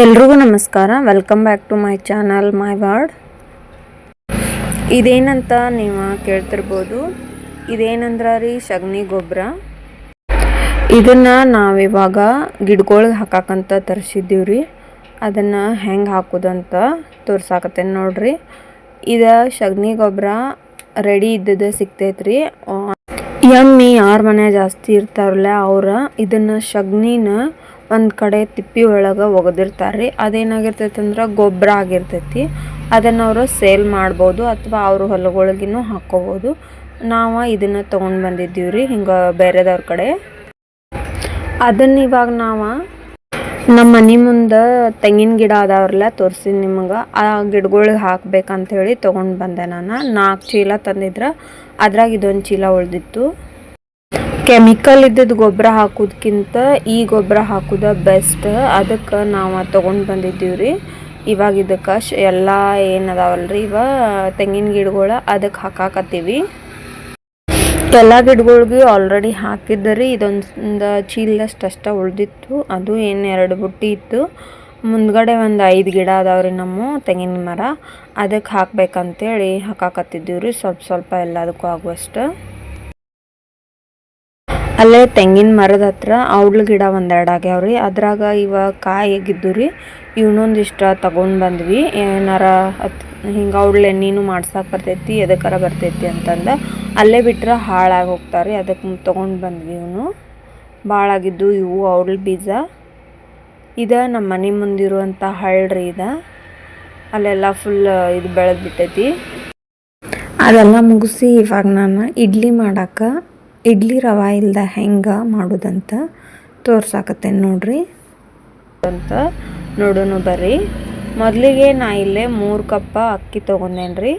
ಎಲ್ರಿಗೂ ನಮಸ್ಕಾರ. Welcome back to my channel my ward ಇದೇನಂತ ನೀವು ಕೇಳ್ತಿರ್ಬೋದು. ಇದೇನಂದ್ರ ರೀ ಸಗಣಿ ಗೊಬ್ಬರ ಇದನ್ನು ನಾವಿವಾಗ ಗಿಡಗಳಿಗೆ ಹಾಕಾಕಂತ ತರಿಸಿದ್ದೀವಿ ರೀ ಅದನ್ನು ಹೆಂಗೆ ಹಾಕೋದಂತ ತೋರ್ಸಾಕತ್ತೇನೆ ನೋಡ್ರಿ. ಇದು ಸಗಣಿ ಗೊಬ್ಬರ ರೆಡಿ ಇದ್ದದ್ದು ಸಿಗ್ತೈತ್ರಿ. ಎಮ್ಮಿ ಯಾರ ಮನೆ ಜಾಸ್ತಿ ಇರ್ತಾರಲ್ಲ ಅವ್ರ, ಇದನ್ನು ಸಗಣಿನ ಒಂದು ಕಡೆ ತಿಪ್ಪಿ ಒಳಗೆ ಒಗೆದಿರ್ತಾರೆ ರೀ ಅದೇನಾಗಿರ್ತೈತೆ ಅಂದ್ರೆ ಗೊಬ್ಬರ ಆಗಿರ್ತೈತಿ. ಅದನ್ನು ಅವರು ಸೇಲ್ ಮಾಡ್ಬೋದು ಅಥವಾ ಅವ್ರ ಹೊಲಗಳಿಗೂ ಹಾಕ್ಕೋಬೋದು ನಾವು ಇದನ್ನು ತಗೊಂಡ್ ಬಂದಿದ್ದೀವಿ ರೀ ಹಿಂಗೆ ಬೇರೆದವ್ರ ಕಡೆ. ಅದನ್ನ ಇವಾಗ ನಾವು ನಮ್ಮ ಮನೆ ಮುಂದೆ ತೆಂಗಿನ ಗಿಡ ಅದಾವ್ರಲ್ಲ ತೋರ್ಸಿ ನಿಮಗೆ. ಆ ಗಿಡಗಳಿಗೆ ಹಾಕ್ಬೇಕಂತ ಹೇಳಿ ತೊಗೊಂಡು ಬಂದೆ ನಾನು. ನಾಲ್ಕು ಚೀಲ ತಂದಿದ್ರೆ, ಅದ್ರಾಗ ಇದೊಂದು ಚೀಲ ಉಳ್ದಿತ್ತು. ಕೆಮಿಕಲ್ ಇದ್ದದ್ದು ಗೊಬ್ಬರ ಹಾಕೋದ್ಕಿಂತ ಈ ಗೊಬ್ಬರ ಹಾಕೋದ ಬೆಸ್ಟ್ ಅದಕ್ಕೆ ನಾವು ತೊಗೊಂಡು ಬಂದಿದ್ದೀವಿ ರೀ. ಇವಾಗ ಇದಕ್ಕೆ ಶ ಎಲ್ಲ ಏನದಾವಲ್ರಿ ಇವ ತೆಂಗಿನ ಗಿಡಗಳ ಅದಕ್ಕೆ ಹಾಕಾಕತ್ತೀವಿ. ಎಲ್ಲ ಗಿಡಗಳ್ಗೆ ಆಲ್ರೆಡಿ ಹಾಕಿದ್ದರಿ ಇದೊಂದು ಚೀಲದಷ್ಟು ಅಷ್ಟ ಉಳ್ದಿತ್ತು. ಅದು ಏನು ಎರಡು ಬುಟ್ಟಿ ಇತ್ತು. ಮುಂದ್ಗಡೆ ಒಂದು ಐದು ಗಿಡ ಅದಾವ್ರಿ ನಮ್ಮ ತೆಂಗಿನ ಮರ. ಅದಕ್ಕೆ ಹಾಕ್ಬೇಕಂತೇಳಿ ಹಾಕಾಕತ್ತಿದ್ದೀವಿ ರೀ. ಸ್ವಲ್ಪ ಸ್ವಲ್ಪ ಎಲ್ಲದಕ್ಕೂ ಆಗುವಷ್ಟು. ಅಲ್ಲೇ ತೆಂಗಿನ ಮರದ ಹತ್ರ ಔಡ್ಲ ಗಿಡ ಒಂದೆರಡು ಆಗ್ಯಾವ್ರಿ ಅದ್ರಾಗ ಇವ ಕಾಯಿ ಆಗಿದ್ದು ರೀ. ಇವನೊಂದಿಷ್ಟು ತಗೊಂಡು ಬಂದ್ವಿ. ಏನಾರ ಹತ್ ಹಿಂಗೆ ಔಡ್ಲ ಎಣ್ಣೆನೂ ಮಾಡ್ಸಕ್ಕೆ ಬರ್ತೈತಿ, ಎದಕ್ಕಾರ ಬರ್ತೈತಿ ಅಂತಂದು. ಅಲ್ಲೇ ಬಿಟ್ರೆ ಹಾಳಾಗಿ ಹೋಗ್ತಾರೆ ಅದಕ್ಕೆ ತೊಗೊಂಡು ಬಂದ್ವಿ ಇವನು. ಭಾಳಾಗಿದ್ದು ಇವು ಔಡ್ಲ ಬೀಜ. ಇದು ನಮ್ಮ ಮನೆ ಮುಂದಿರುವಂಥ ಹಳ್ಳ್ರಿ ಇದು. ಅಲ್ಲೆಲ್ಲ ಫುಲ್ ಇದು ಬೆಳೆದು ಬಿಟ್ಟೈತಿ. ಅದೆಲ್ಲ ಮುಗಿಸಿ ಇವಾಗ ನಾನು ಇಡ್ಲಿ ಮಾಡಕ್ಕೆ ಇಡ್ಲಿ ರವೆ ಇಲ್ದ ಹೆಂಗೆ ಮಾಡೋದಂತ ತೋರ್ಸಾಕತ್ತೇನೆ ನೋಡ್ರಿ. ಅಂತ ನೋಡೋಣ ಬರ್ರಿ. ಮೊದಲಿಗೆ ನಾ ಇಲ್ಲೇ ಮೂರು ಕಪ್ಪ ಅಕ್ಕಿ ತೊಗೊಂಡೇನೆ ರೀ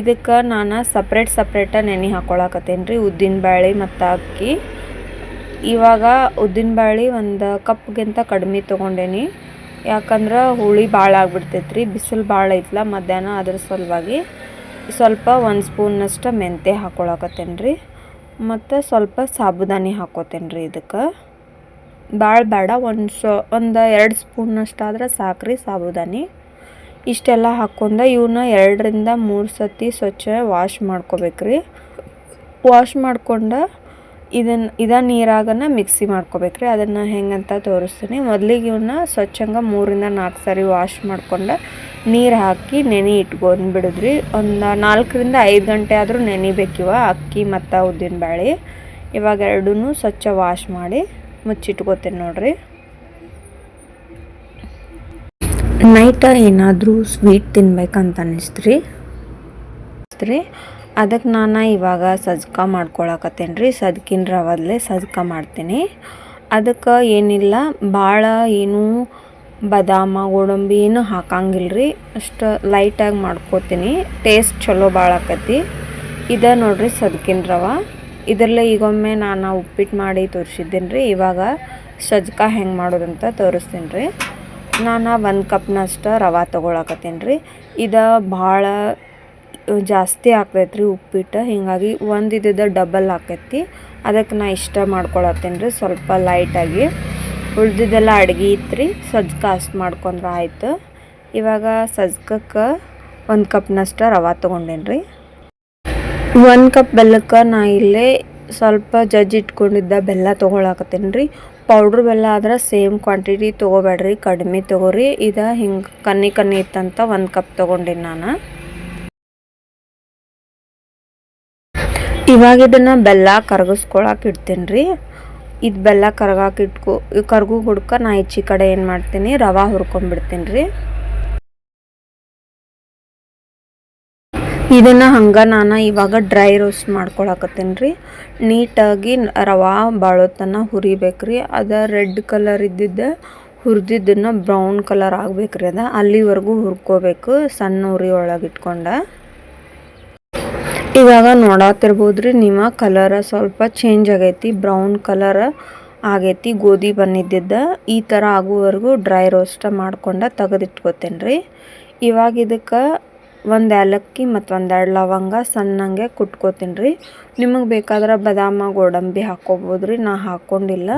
ಇದಕ್ಕೆ ನಾನು ಸಪ್ರೇಟ್ ಸಪ್ರೇಟ ನೆನೆ ಹಾಕ್ಕೊಳಕತ್ತೇನೆ ರೀ ಉದ್ದಿನ ಬ್ಯಾಳಿ ಮತ್ತು ಅಕ್ಕಿ. ಇವಾಗ ಉದ್ದಿನ ಬ್ಯಾಳಿ ಒಂದು ಕಪ್ಗಿಂತ ಕಡಿಮೆ ತೊಗೊಂಡೇನಿ. ಯಾಕಂದ್ರೆ ಹುಳಿ ಭಾಳ ಆಗ್ಬಿಡ್ತೈತೆ ರೀ ಬಿಸಿಲು ಭಾಳ ಐತ್ಲ ಮಧ್ಯಾಹ್ನ ಅದ್ರ ಸಲುವಾಗಿ ಸ್ವಲ್ಪ ಒಂದು ಸ್ಪೂನಷ್ಟು ಮೆಂತ್ಯ ಹಾಕ್ಕೊಳಕತ್ತೇನೆ ರೀ ಮತ್ತು ಸ್ವಲ್ಪ ಸಾಬುದಾನಿ ಹಾಕೋತೇನೆ ರೀ ಇದಕ್ಕೆ. ಭಾಳ ಬೇಡ, ಒಂದು ಸೊ, ಒಂದು ಎರಡು ಸ್ಪೂನಷ್ಟಾದ್ರೆ ಸಾಕು ರೀ ಸಾಬುದಾನಿ ಇಷ್ಟೆಲ್ಲ ಹಾಕ್ಕೊಂಡು ಇವನ್ನ ಎರಡರಿಂದ ಮೂರು ಸತಿ ಸ್ವಚ್ಛ ವಾಶ್ ಮಾಡ್ಕೋಬೇಕು ರೀ. ವಾಶ್ ಮಾಡ್ಕೊಂಡು ಇದನ್ನು ಇದ ನೀರಾಗನ ಮಿಕ್ಸಿ ಮಾಡ್ಕೋಬೇಕು ರೀ. ಅದನ್ನು ಹೆಂಗಂತ ತೋರಿಸ್ತೀನಿ. ಮೊದಲಿಗೆ ಇವನ್ನ ಸ್ವಚ್ಛಂಗ ಮೂರಿಂದ ನಾಲ್ಕು ಸಾರಿ ವಾಶ್ ಮಾಡ್ಕೊಂಡು ನೀರು ಹಾಕಿ ನೆನೆ ಇಟ್ಕೊಂಡು ಬಿಡಿದ್ರಿ. ಒಂದು ನಾಲ್ಕರಿಂದ ಐದು ಗಂಟೆ ಆದರೂ ನೆನಿಬೇಕಿವ ಅಕ್ಕಿ ಮತ್ತು ಉದ್ದಿನ ಬ್ಯಾಳೆ. ಇವಾಗ ಎರಡೂ ಸ್ವಚ್ಛ ವಾಶ್ ಮಾಡಿ ಮುಚ್ಚಿಟ್ಕೋತೀನಿ ನೋಡ್ರಿ. ನೈಟ ಏನಾದರೂ ಸ್ವೀಟ್ ತಿನ್ಬೇಕಂತ ಅನ್ನಿಸ್ತ್ರಿ ರೀ ಅದಕ್ಕೆ ನಾನು ಇವಾಗ ಸಜ್ಕ ಮಾಡ್ಕೊಳಕತ್ತೇನೆ ರೀ ಸದ್ಕಿನ ರವದಲ್ಲೇ ಸಜ್ಕ ಮಾಡ್ತೀನಿ. ಅದಕ್ಕೆ ಏನಿಲ್ಲ ಭಾಳ ಏನು ಬಾದಾಮ, ಗೋಡಂಬಿ ಏನು ಹಾಕಂಗಿಲ್ಲ ರೀ ಅಷ್ಟು ಲೈಟಾಗಿ ಮಾಡ್ಕೋತೀನಿ. ಟೇಸ್ಟ್ ಚಲೋ ಭಾಳ ಆಕತಿ ಇದು ನೋಡ್ರಿ ಸದ್ಕಿನ ರವ. ಇದರಲ್ಲೇ ಈಗೊಮ್ಮೆ ನಾನು ಉಪ್ಪಿಟ್ಟು ಮಾಡಿ ತೋರಿಸಿದ್ದೀನಿ ರೀ ಇವಾಗ ಸಜ್ಕ ಹೆಂಗೆ ಮಾಡೋದಂತ ತೋರಿಸ್ತೀನಿ ರೀ ನಾನು ಒಂದು ಕಪ್ನಷ್ಟು ರವೆ ತೊಗೊಳಕತ್ತೀನಿ ರೀ ಇದು ಭಾಳ ಜಾಸ್ತಿ ಆಗ್ತೈತೆ ರೀ ಉಪ್ಪಿಟ್ಟು ಹೀಗಾಗಿ ಒಂದು ಇದ್ದ ಡಬಲ್ ಆಕೈತಿ ಅದಕ್ಕೆ ನಾ ಇಷ್ಟ ಮಾಡ್ಕೊಳತ್ತೀನಿ ರೀ ಸ್ವಲ್ಪ ಲೈಟಾಗಿ ಉಳ್ದಿದ್ದೆಲ್ಲ ಅಡ್ಗೆ ಇತ್ತು ರೀ ಸಜ್ಕ ಅಷ್ಟು ಮಾಡ್ಕೊಂಡ್ರೆ ಆಯಿತು. ಇವಾಗ ಸಜ್ಕಕ್ಕೆ ಒಂದು ಕಪ್ನಷ್ಟು ರವೆ ತೊಗೊಂಡೇನಿ ರೀ ಒಂದು ಕಪ್ ಬೆಲ್ಲಕ್ಕೆ ನಾ ಇಲ್ಲೇ ಸ್ವಲ್ಪ ಜಜ್ಜಿ ಇಟ್ಕೊಂಡಿದ್ದ ಬೆಲ್ಲ ತೊಗೊಳಕತ್ತೀನಿ ರೀ ಪೌಡ್ರ್ ಬೆಲ್ಲ ಆದ್ರೆ ಸೇಮ್ ಕ್ವಾಂಟಿಟಿ ತೊಗೋಬೇಡ್ರಿ, ಕಡಿಮೆ ತೊಗೋರಿ. ಇದು ಹಿಂಗೆ ಕನ್ನಿ ಕನ್ನಿ ಇತ್ತಂತ ಒಂದು ಕಪ್ ತೊಗೊಂಡಿನಿ ನಾನು. ಇವಾಗ ಇದನ್ನು ಬೆಲ್ಲ ಕರಗಿಸ್ಕೊಳಕ್ಕೆ ಇಡ್ತೀನಿ ರೀ ಇದು ಬೆಲ್ಲ ಕರ್ಗಾಕೆ ಇಟ್ಕೊ, ಕರ್ಗು ಹುಡ್ಕ ನಾ ಹೆಚ್ಚಿ ಕಡೆ ಏನು ಮಾಡ್ತೀನಿ, ರವೆ ಹುರ್ಕೊಂಡ್ಬಿಡ್ತೀನಿ ರೀ. ಇದನ್ನು ಹಂಗೆ ನಾನು ಇವಾಗ ಡ್ರೈ ರೋಸ್ಟ್ ಮಾಡ್ಕೊಳಕತ್ತೀನಿ ರೀ. ನೀಟಾಗಿ ರವೆ ಬಾಳೋತನ ಹುರಿಬೇಕು ರೀ. ಅದು ರೆಡ್ ಕಲರ್ ಇದ್ದಿದ್ದ, ಹುರಿದಿದ್ದನ್ನು ಬ್ರೌನ್ ಕಲರ್ ಆಗ್ಬೇಕು ಅದ ಅದು. ಅಲ್ಲಿವರೆಗೂ ಹುರ್ಕೋಬೇಕು, ಸಣ್ಣ ಉರಿ ಒಳಗೆ ಇಟ್ಕೊಂಡು ಇವಾಗ ನೋಡತ್ತಿರ್ಬೋದ್ರಿ ನಿಮ್ಮ ಕಲರ್ ಸ್ವಲ್ಪ ಚೇಂಜ್ ಆಗೈತಿ ಬ್ರೌನ್ ಕಲರ್ ಆಗೈತಿ, ಗೋಧಿ ಬಂದಿದ್ದ ಈ ಥರ ಆಗುವವರೆಗೂ ಡ್ರೈ ರೋಸ್ಟ್ ಮಾಡ್ಕೊಂಡು ತೆಗೆದಿಟ್ಕೋತೇನೆ ಇವಾಗ ಇದಕ್ಕೆ ಒಂದು ಏಲಕ್ಕಿ ಮತ್ತು ಒಂದೆರಡು ಲವಂಗ ಸಣ್ಣಂಗೆ ಕುಟ್ಕೋತೀನಿ ರೀ ನಿಮಗೆ ಬೇಕಾದ್ರೆ ಬದಾಮ, ಗೋಡಂಬಿ ಹಾಕ್ಕೋಬೋದು ರೀ ನಾ ಹಾಕ್ಕೊಂಡಿಲ್ಲ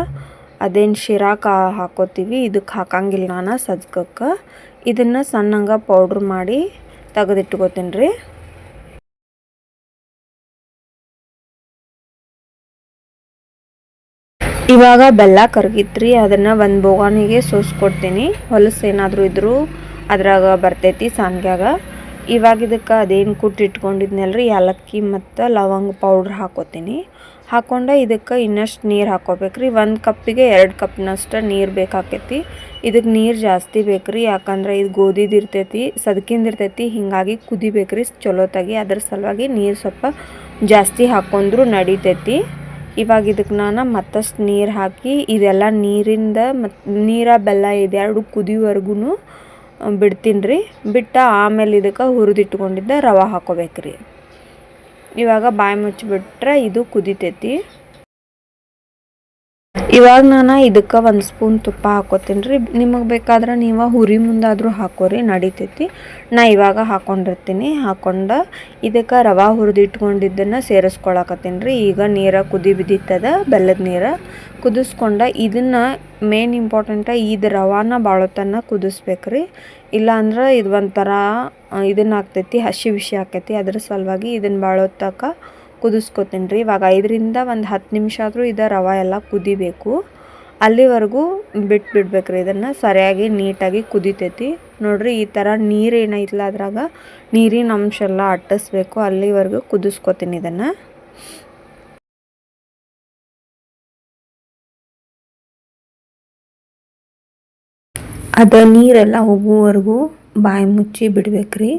ಅದೇನು ಶಿರಾಕ ಹಾಕೋತೀವಿ ಇದಕ್ಕೆ ಹಾಕಂಗಿಲ್ಲ ನಾನು ಸಜ್ಕಕ್ಕೆ. ಇದನ್ನು ಸಣ್ಣಂಗೆ ಪೌಡ್ರ್ ಮಾಡಿ ತೆಗೆದಿಟ್ಕೋತೀನಿ ರೀ ಇವಾಗ ಬೆಲ್ಲ ಕರಗಿತ್ರಿ ಅದನ್ನು ಒಂದು ಬೋಗಾನಿಗೆ ಸೋಸ್ಕೊಡ್ತೀನಿ. ಹೊಲಸು ಏನಾದರೂ ಇದ್ದರೂ ಅದ್ರಾಗ ಬರ್ತೈತಿ ಸಾನ್ಗ್ಯಾಗ. ಇವಾಗ ಇದಕ್ಕೆ ಅದೇನು ಕುಟ್ಟಿ ಇಟ್ಕೊಂಡಿದ್ನಲ್ರಿ ಏಲಕ್ಕಿ ಮತ್ತು ಲವಂಗ ಪೌಡ್ರ್ ಹಾಕೋತೀನಿ. ಹಾಕೊಂಡ ಇದಕ್ಕೆ ಇನ್ನಷ್ಟು ನೀರು ಹಾಕೋಬೇಕ್ರಿ. ಒಂದು ಕಪ್ಪಿಗೆ ಎರಡು ಕಪ್ನಷ್ಟು ನೀರು ಬೇಕಾಕೈತಿ. ಇದಕ್ಕೆ ನೀರು ಜಾಸ್ತಿ ಬೇಕ್ರಿ, ಯಾಕಂದ್ರೆ ಇದು ಗೋಧಿದು ಇರ್ತೈತಿ, ಸದಕಿಂದ ಇರ್ತೈತಿ, ಹೀಗಾಗಿ ಕುದಿಬೇಕ್ರಿ ಚಲೋತಾಗಿ ಅದ್ರ ಸಲುವಾಗಿ ನೀರು ಸ್ವಲ್ಪ ಜಾಸ್ತಿ ಹಾಕೊಂಡ್ರು ನಡಿತೈತಿ. ಇವಾಗ ಇದಕ್ಕೆ ನಾನು ಮತ್ತಷ್ಟು ನೀರು ಹಾಕಿ, ಇದೆಲ್ಲ ನೀರಿಂದ ಮತ್ತು ನೀರ ಬೆಲ್ಲ ಇದೆರಡು ಕುದಿವರೆಗೂ ಬಿಡ್ತೀನಿ ರೀ ಬಿಟ್ಟು ಆಮೇಲೆ ಇದಕ್ಕೆ ಹುರಿದಿಟ್ಕೊಂಡಿದ್ದ ರವೆ ಹಾಕೋಬೇಕು ರೀ ಇವಾಗ ಬಾಯಿ ಮುಚ್ಚಿಬಿಟ್ರೆ ಇದು ಕುದಿತೈತಿ. ಇವಾಗ ನಾನು ಇದಕ್ಕೆ ಒಂದು ಸ್ಪೂನ್ ತುಪ್ಪ ಹಾಕೋತೀನಿ ರೀ. ನಿಮಗೆ ಬೇಕಾದ್ರೆ ನೀವು ಹುರಿ ಮುಂದಾದರೂ ಹಾಕೋರಿ, ನಡಿತೈತಿ. ನಾ ಇವಾಗ ಹಾಕೊಂಡಿರ್ತೀನಿ. ಹಾಕೊಂಡು ಇದಕ್ಕೆ ರವೆ ಹುರಿದಿಟ್ಕೊಂಡಿದ್ದನ್ನು ಸೇರಿಸ್ಕೊಳಕತ್ತೀನಿ ರೀ. ಈಗ ನೀರು ಕುದಿ ಬಿದ್ದಿತ್ತದ, ಬೆಲ್ಲದ ನೀರು ಕುದಿಸ್ಕೊಂಡ ಇದನ್ನು ಮೇನ್ ಇಂಪಾರ್ಟೆಂಟ ಇದು ರವಾನ ಬಾಳೋತನ ಕುದಿಸ್ಬೇಕು ರೀ. ಇಲ್ಲಾಂದ್ರೆ ಇದು ಒಂಥರ ಇದನ್ನ ಆಗ್ತೈತಿ, ಹಸಿ ವಿಷಯ ಆಕೈತಿ ಅದ್ರ ಸಲುವಾಗಿ ಇದನ್ನು ಬಾಳೋತಕ ಕುದಿಸ್ಕೊತೀನಿ ರೀ. ಇವಾಗ ಐದರಿಂದ ಒಂದು ಹತ್ತು ನಿಮಿಷ ಆದರೂ ಇದು ರವೆ ಎಲ್ಲ ಕುದಿಬೇಕು. ಅಲ್ಲಿವರೆಗೂ ಬಿಟ್ಬಿಡ್ಬೇಕು ರೀ ಇದನ್ನು. ಸರಿಯಾಗಿ ನೀಟಾಗಿ ಕುದಿತೈತಿ. ನೋಡಿರಿ ಈ ಥರ ನೀರು ಏನೈತಲ್ಲ ಅದ್ರಾಗ. ನೀರಿನ ಅಂಶ ಎಲ್ಲ ಅಟ್ಟಿಸ್ಬೇಕು. ಅಲ್ಲಿವರೆಗೂ ಕುದಿಸ್ಕೊತೀನಿ ಇದನ್ನು. ಅದು ನೀರೆಲ್ಲ ಹೋಗುವವರೆಗೂ ಬಾಯಿ ಮುಚ್ಚಿ ಬಿಡ್ಬೇಕ್ರಿ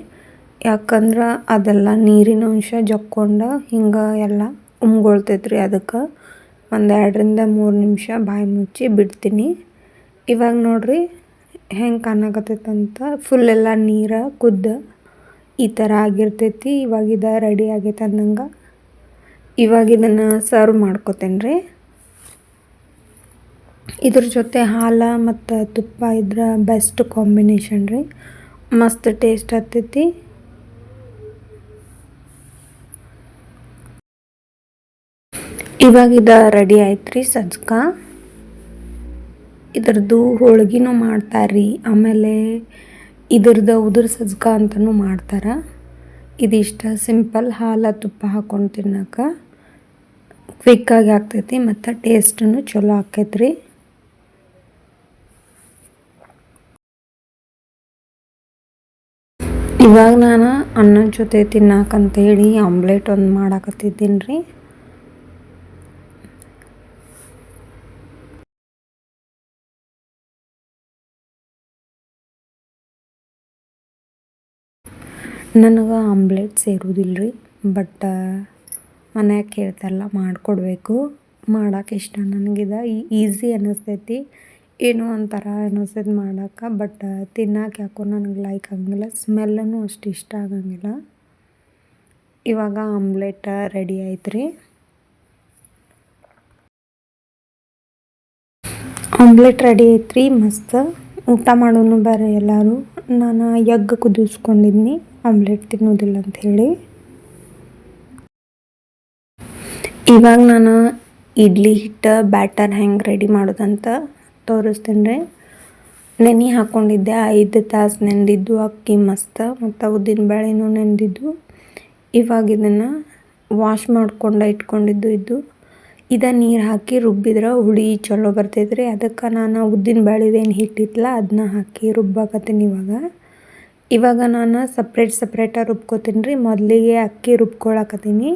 ಯಾಕಂದ್ರೆ ಅದೆಲ್ಲ ನೀರಿನ ಅಂಶ ಜಕ್ಕೊಂಡು ಹಿಂಗೆ ಎಲ್ಲ ಉಮ್ಗೊಳ್ತೈತ್ರಿ ಅದಕ್ಕೆ. ಒಂದು ಎರಡರಿಂದ ಮೂರು ನಿಮಿಷ ಬಾಯಿ ಮುಚ್ಚಿ ಬಿಡ್ತೀನಿ. ಇವಾಗ ನೋಡಿರಿ ಹೆಂಗೆ ಕಾಣಕತ್ತೈತಂತ. ಫುಲ್ ಎಲ್ಲ ನೀರು, ಕುದ್ದು ಈ ಥರ ಆಗಿರ್ತೈತಿ. ಇವಾಗ ಇದು ರೆಡಿ ಆಗೈತೆ ಅಂದಂಗೆ ಇವಾಗ ಇದನ್ನು ಸರ್ವ್ ಮಾಡ್ಕೊತೇನೆ ರೀ ಇದ್ರ ಜೊತೆ ಹಾಲ ಮತ್ತು ತುಪ್ಪ ಇದ್ರ ಬೆಸ್ಟ್ ಕಾಂಬಿನೇಷನ್ ರೀ. ಮಸ್ತ್ ಟೇಸ್ಟ್ ಆಗ್ತೈತಿ. ಇವಾಗ ಇದು ರೆಡಿ ಆಯ್ತು ರೀ ಸಜ್ಕ. ಇದ್ರದ್ದು ಹೋಳ್ಗಿನೂ ಮಾಡ್ತಾರೆ ಆಮೇಲೆ ಇದ್ರದ್ದು ಉದುರು ಸಜ್ಕ ಅಂತನೂ ಮಾಡ್ತಾರೆ. ಇದಿಷ್ಟ ಸಿಂಪಲ್ ಹಾಲು ತುಪ್ಪ ಹಾಕ್ಕೊಂಡು ತಿನ್ನೋಕೆ ಕ್ವಿಕ್ಕಾಗಿ ಆಗ್ತೈತಿ ಮತ್ತು ಟೇಸ್ಟನ್ನು ಚಲೋ ಆಕೈತೆ ರೀ ಇವಾಗ ನಾನು ಅನ್ನದ ಜೊತೆ ತಿನ್ನಕಂತ ಆಮ್ಲೆಟ್ ಒಂದು ಮಾಡಾಕತ್ತಿದ್ದೀನಿ ರೀ ನನಗೆ ಆಮ್ಲೆಟ್ ಸೇರುವುದಿಲ್ಲ ರೀ ಬಟ್ ಮನ್ಯಾಗ ಕೇಳ್ತಾರಲ್ಲ ಮಾಡಿಕೊಡ್ಬೇಕು. ಮಾಡೋಕೆ ಇಷ್ಟ ನನಗಿದ. ಈಸಿ ಅನ್ನಿಸ್ತೈತಿ ಏನೋ ಒಂಥರ ಅನ್ನಿಸ್ತೈತಿ ಮಾಡೋಕೆ ಬಟ್ ತಿನ್ನಕ್ಕೆ ಯಾಕೋ ನನಗೆ ಲೈಕ್ ಆಗಂಗಿಲ್ಲ. ಸ್ಮೆಲ್ಲೂ ಅಷ್ಟು ಇಷ್ಟ ಆಗಂಗಿಲ್ಲ. ಇವಾಗ ಆಮ್ಲೆಟ್ ರೆಡಿ ಆಯ್ತು ರೀ ಆಮ್ಲೆಟ್ ರೆಡಿ ಐತ್ರಿ ಮಸ್ತ್. ಊಟ ಮಾಡೋನು ಬೇರೆ ಎಲ್ಲರೂ. ನಾನು ಎಗ್ ಕುದಿಸ್ಕೊಂಡಿದ್ನಿ. ಆಮ್ಲೆಟ್ ತಿನ್ನೋದಿಲ್ಲ ಹೇಳಿ. ಇವಾಗ ನಾನು ಇಡ್ಲಿ ಹಿಟ್ಟು, ಬ್ಯಾಟರ್ ಹೆಂಗೆ ರೆಡಿ ಮಾಡೋದಂತ ತೋರಿಸ್ತೀನಿ ರೀ. ನೆನೆ ಹಾಕ್ಕೊಂಡಿದ್ದೆ ಐದು ತಾಸು ನೆನೆದಿದ್ದು ಅಕ್ಕಿ ಮಸ್ತ, ಮತ್ತು ಉದ್ದಿನ ಬೇಳೆನೂ ನೆನೆದಿದ್ದು ಇವಾಗ ಇದನ್ನು ವಾಶ್ ಮಾಡ್ಕೊಂಡು ಇಟ್ಕೊಂಡಿದ್ದು ಇದ್ದು ಇದ ನೀರು ಹಾಕಿ ರುಬ್ಬಿದ್ರೆ ಹುಳಿ ಚಲೋ ಬರ್ತೈತೆ ಅದಕ್ಕೆ ನಾನು ಉದ್ದಿನ ಬೇಳೆದೇನು ಹಿಟ್ಟಿತ್ತಲ್ಲ ಅದನ್ನ ಹಾಕಿ ರುಬ್ಬಾಕತ್ತೀನಿ ಇವಾಗ. ಇವಾಗ ನಾನು ಸಪ್ರೇಟ್ ಸಪ್ರೇಟಾಗಿ ರುಬ್ಕೊತೀನಿ ರೀ. ಮೊದಲಿಗೆ ಅಕ್ಕಿ ರುಬ್ಕೊಳಕತ್ತೀನಿ.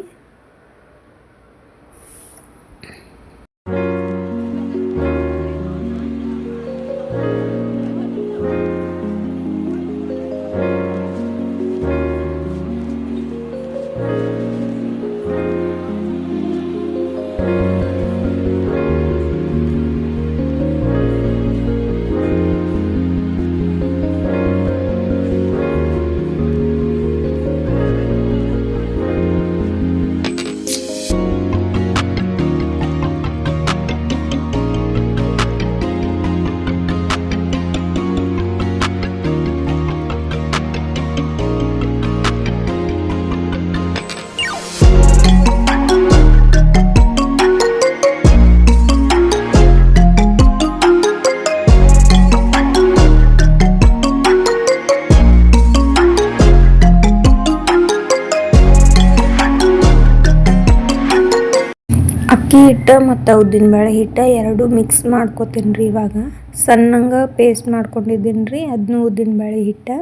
ಹಿಟ್ಟು ಮತ್ತು ಉದ್ದಿನಬೇಳೆ ಹಿಟ್ಟು ಎರಡು ಮಿಕ್ಸ್ ಮಾಡ್ಕೊತೀನಿ ರೀ ಇವಾಗ. ಸಣ್ಣಂಗೆ ಪೇಸ್ಟ್ ಮಾಡ್ಕೊಂಡಿದ್ದೀನಿ ರೀ ಅದನ್ನೂ ಉದ್ದಿನಬೇಳೆ ಹಿಟ್ಟು.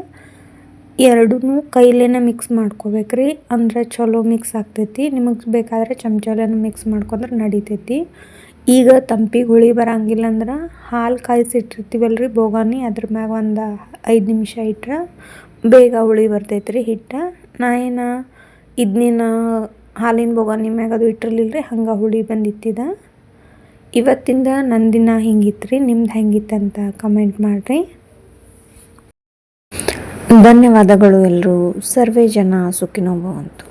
ಎರಡೂ ಕೈಲೇನ ಮಿಕ್ಸ್ ಮಾಡ್ಕೋಬೇಕ್ರಿ, ಅಂದ್ರೆ ಚಲೋ ಮಿಕ್ಸ್ ಆಗ್ತೈತಿ. ನಿಮಗೆ ಬೇಕಾದರೆ ಚಮಚಲೇನ ಮಿಕ್ಸ್ ಮಾಡ್ಕೊಂಡ್ರೆ ನಡಿತೈತಿ. ಈಗ ತಂಪಿಗೆ ಹುಳಿ ಬರಂಗಿಲ್ಲ ಅಂದ್ರೆ ಹಾಲು ಕಾಯಿಸಿಟ್ಟಿರ್ತೀವಲ್ಲ ರೀ ಬೋಗಾನಿ, ಅದ್ರ ಮ್ಯಾಗ ಒಂದು ಐದು ನಿಮಿಷ ಇಟ್ಟರೆ ಬೇಗ ಹುಳಿ ಬರ್ತೈತೆ ರೀ ಹಿಟ್ಟು. ನಾ ಏನು ಇದನ್ನಿನ ಹಾಲಿನ ಬೋಗಾನಿ ಮ್ಯಾಗ ಅದು ಇಟ್ಟಿರಲಿಲ್ಲ ರೀ ಹಂಗೆ ಹುಳಿ ಬಂದಿತ್ತಿದ. ಇವತ್ತಿಂದ ನನ್ನ ದಿನ ಹಿಂಗಿತ್ತು ರೀ ನಿಮ್ದು ಹೆಂಗಿತ್ತಂತ ಕಮೆಂಟ್ ಮಾಡಿರಿ. ಧನ್ಯವಾದಗಳು ಎಲ್ಲರೂ ಸರ್ವೇ ಜನ ಸುಖಿನೋ ಭವಂತು.